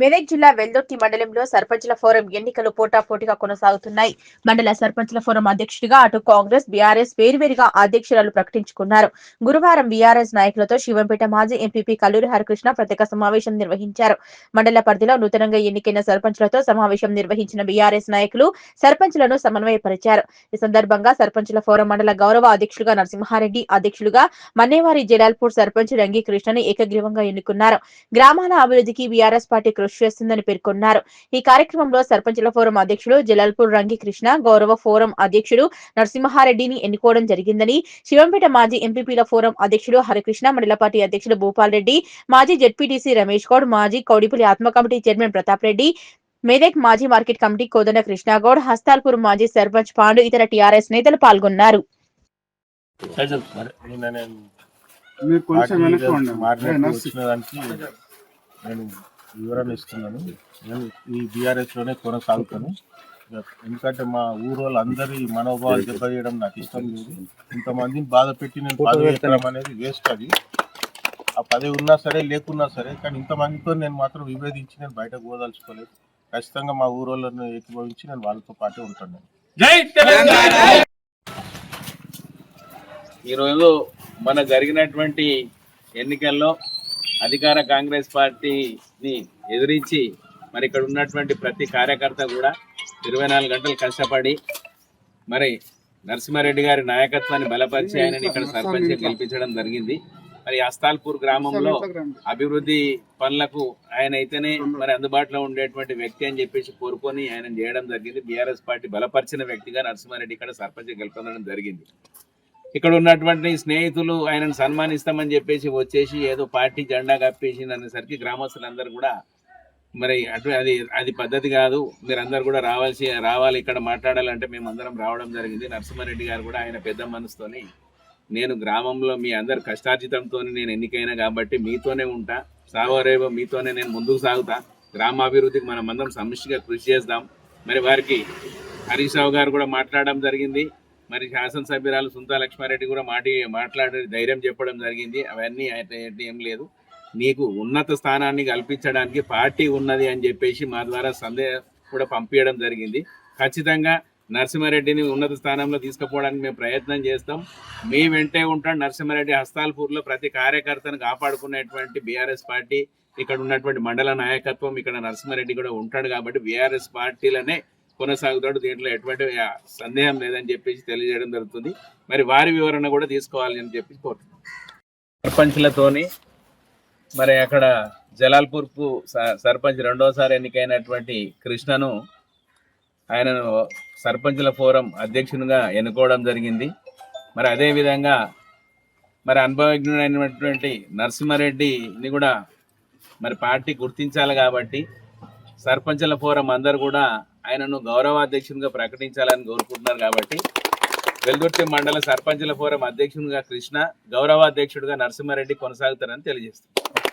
మెదక్ జిల్లా వెల్దుర్తి మండలంలో సర్పంచ్ల ఫోరం ఎన్నికలు పోటాపోటీగా కొనసాగుతున్నాయి. మండల సర్పంచ్ల ఫోరం అధ్యక్షుడిగా అటు కాంగ్రెస్ బీఆర్ఎస్ వేరువేరుగా అధ్యక్షురాలు ప్రకటించుకున్నారు. గురువారం బీఆర్ఎస్ నాయకులతో శివంపేట మాజీ ఎంపీపీ కల్లూరి హరికృష్ణ ప్రత్యేక సమావేశం నిర్వహించారు. మండల పరిధిలో నూతనంగా ఎన్నికైన సర్పంచ్లతో సమావేశం నిర్వహించిన బీఆర్ఎస్ నాయకులు సర్పంచ్లను సమన్వయపరిచారు. ఈ సందర్భంగా సర్పంచ్ల ఫోరం మండల గౌరవ అధ్యక్షులుగా నరసింహారెడ్డి అధ్యక్షులుగా మన్నేవారి జలాల్పూర్ సర్పంచ్ రంగి కృష్ణని ఏకగ్రీవంగా ఎన్నుకున్నారు. గ్రామాల అభివృద్ధికి బీఆర్ఎస్ పార్టీ కృషి చేస్తుందని పేర్కొన్నారు. ఈ కార్యక్రమంలో సర్పంచుల ఫోరం అధ్యక్షుడు జలాల్పూర్ రంగి కృష్ణ గౌరవ ఫోరం అధ్యక్షుడు నరసింహారెడ్డిని ఎన్నుకోవడం జరిగిందని శివంపేట మాజీ ఎంపీపీల ఫోరం అధ్యక్షుడు హరికృష్ణ మండల పార్టీ అధ్యక్షుడు భూపాల్ రెడ్డి మాజీ జెడ్పీటీసీ రమేష్ గౌడ్ మాజీ కౌడిపల్లి ఆత్మ కమిటీ చైర్మన్ ప్రతాప్ రెడ్డి మేదక్ మాజీ మార్కెట్ కమిటీ కోదండ కృష్ణగౌడ్ హస్తాల్పూర్ మాజీ సర్పంచ్ పాండు ఇతర టీఆర్ఎస్ నేతలు పాల్గొన్నారు. నేను పార్టీ వివరణ ఇస్తున్నాను. నేను ఈ బీఆర్ఎస్లోనే కొనసాగుతాను. ఎందుకంటే మా ఊరోళ్ళు అందరి మనోభావాలు దెబ్బతీయడం నాకు ఇష్టం లేదు. ఇంతమందిని బాధ పెట్టి నేను పదవి ఎక్కడం అనేది వేస్ట్ అది. ఆ పదవి ఉన్నా సరే లేకున్నా సరే కానీ ఇంతమందితో నేను మాత్రం విభేదించి నేను బయటకు పోదలుచుకోలేదు. ఖచ్చితంగా మా ఊరోళ్ళను ఏకీభవించి నేను వాళ్ళతో పాటే ఉంటాను. నేను ఈరోజు మన జరిగినటువంటి ఎన్నికల్లో అధికార కాంగ్రెస్ పార్టీని ఎదిరించి మరి ఇక్కడ ఉన్నటువంటి ప్రతి కార్యకర్త కూడా ఇరవై నాలుగు గంటలు కష్టపడి మరి నరసింహారెడ్డి గారి నాయకత్వాన్ని బలపరిచి ఆయనని ఇక్కడ సర్పంచ్ గెలిపించడం జరిగింది. మరి అస్తాల్పూర్ గ్రామంలో అభివృద్ధి పనులకు ఆయన అయితేనే మరి అందుబాటులో ఉండేటువంటి వ్యక్తి అని చెప్పేసి కోరుకొని ఆయన చేయడం జరిగింది. బీఆర్ఎస్ పార్టీ బలపరిచిన వ్యక్తిగా నరసింహారెడ్డి ఇక్కడ సర్పంచ్ గెలుపొందడం జరిగింది. ఇక్కడ ఉన్నటువంటి స్నేహితులు ఆయనను సన్మానిస్తామని చెప్పేసి వచ్చేసి ఏదో పార్టీ జెండా కప్పేసి అనేసరికి గ్రామస్తులందరూ కూడా మరి అటు అది అది పద్ధతి కాదు. మీరందరూ కూడా రావాల్సి రావాలి ఇక్కడ మాట్లాడాలంటే మేము అందరం రావడం జరిగింది. నరసింహారెడ్డి గారు కూడా ఆయన పెద్ద మనసుతోని నేను గ్రామంలో మీ అందరు కష్టార్జితంతో నేను ఎన్నికైనా కాబట్టి మీతోనే ఉంటా. సావరేవో మీతోనే నేను ముందుకు సాగుతా. గ్రామాభివృద్ధికి మనం అందరం సమిష్టిగా కృషి చేద్దాం. మరి వారికి హరీష్ రావు గారు కూడా మాట్లాడడం జరిగింది. మరి శాసనసభ్యురాలు సుంతా లక్ష్మారెడ్డి కూడా మాటి మాట్లాడే ధైర్యం చెప్పడం జరిగింది. అవన్నీ అయితే ఏం లేదు. నీకు ఉన్నత స్థానాన్ని కల్పించడానికి పార్టీ ఉన్నది అని చెప్పేసి మా ద్వారా సందేహం కూడా పంపించడం జరిగింది. ఖచ్చితంగా నరసింహారెడ్డిని ఉన్నత స్థానంలో తీసుకుపోవడానికి మేము ప్రయత్నం చేస్తాం. మీ వెంటే ఉంటాం నరసింహారెడ్డి హస్తాల్పూర్లో ప్రతి కార్యకర్తను కాపాడుకునేటువంటి బీఆర్ఎస్ పార్టీ. ఇక్కడ ఉన్నటువంటి మండల నాయకత్వం ఇక్కడ నరసింహారెడ్డి కూడా ఉంటాడు కాబట్టి బీఆర్ఎస్ పార్టీలనే కొనసాగుతాడు. దీంట్లో ఎటువంటి సందేహం లేదని చెప్పేసి తెలియజేయడం జరుగుతుంది. మరి వారి వివరణ కూడా తీసుకోవాలి అని చెప్పి కోరుతున్నాం. సర్పంచ్లతోని మరి అక్కడ జలాల్పూర్కు స- సర్పంచ్ రెండోసారి ఎన్నికైనటువంటి కృష్ణను ఆయనను సర్పంచుల ఫోరం అధ్యక్షునిగా ఎన్నుకోవడం జరిగింది. మరి అదేవిధంగా మరి అనుభవజ్ఞుడైనటువంటి నరసింహారెడ్డిని కూడా మరి పార్టీ గుర్తించాలి కాబట్టి సర్పంచుల ఫోరం అందరు కూడా ఆయనను గౌరవాధ్యక్షునిగా ప్రకటించాలని కోరుకుంటున్నారు కాబట్టి వెల్దుర్తి మండల సర్పంచుల ఫోరం అధ్యక్షునిగా కృష్ణ గౌరవాధ్యక్షుడిగా నరసింహారెడ్డి కొనసాగుతారని తెలియజేస్తున్నారు.